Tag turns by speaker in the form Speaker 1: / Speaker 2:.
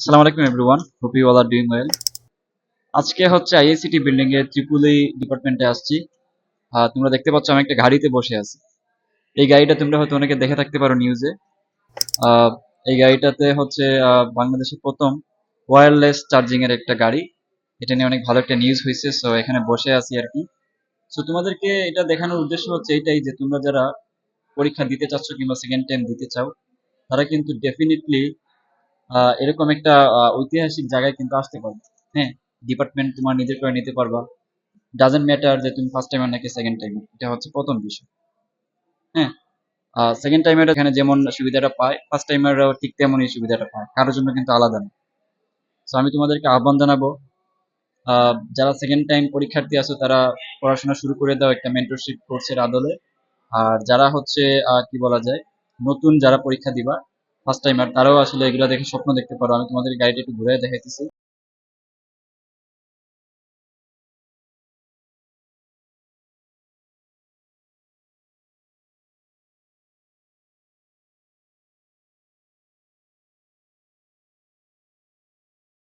Speaker 1: আসসালামু আলাইকুম everyone hope you all are doing well আজকে হচ্ছে আইএসিটি বিল্ডিং এর ত্রিপুলি ডিপার্টমেন্টে আসছি। তোমরা দেখতে পাচ্ছ আমি একটা গাড়িতে বসে আছি। এই গাড়িটা তোমরা হয়তো অনেকে দেখে থাকতে পারো নিউজে এই গাড়িটাতে হচ্ছে বাংলাদেশের প্রথম ওয়্যারলেস চার্জিং এর একটা গাড়ি। এটা নিয়ে অনেক ভালো একটা নিউজ হয়েছে সো এখানে বসে আছি আর কি। সো তোমাদেরকে এটা দেখানোর উদ্দেশ্য হচ্ছে এটাই যে তোমরা যারা পরীক্ষা দিতে চাচ্ছ কিংবা সেকেন্ড টাইম দিতে চাও, তারা কিন্তু ডেফিনেটলি এরকম একটা ঐতিহাসিক জায়গায় কিন্তু আসতে পারবে। হ্যাঁ ডিপার্টমেন্ট তোমার নিজের করে নিতে পারবা। ডাজেন্ট ম্যাটার যে তুমি ফার্স্ট টাইমার নাকি সেকেন্ড টাইমার এটা হচ্ছে প্রথম বিষয়। হ্যাঁ সেকেন্ড টাইমার এখানে যেমন সুবিধাটা পায় ফার্স্ট টাইমাররাও ঠিক তেমনই সুবিধাটা পায়, কারোর জন্য কিন্তু আলাদা না। তো আমি তোমাদেরকে আহ্বান জানাব যারা সেকেন্ড টাইম পরীক্ষার্থী আছো, তারা পড়াশোনা শুরু করে দাও একটা মেন্টরশিপ কোর্সের আদলে। আর যারা হচ্ছে কি বলা যায়, নতুন যারা পরীক্ষা দিবা ফার্স্ট টাইমার তারাও আসলে এগুলো দেখে স্বপ্ন দেখতে পারো। আমি তোমাদের গাড়িটা একটু ঘুরে দেখাইতেছি।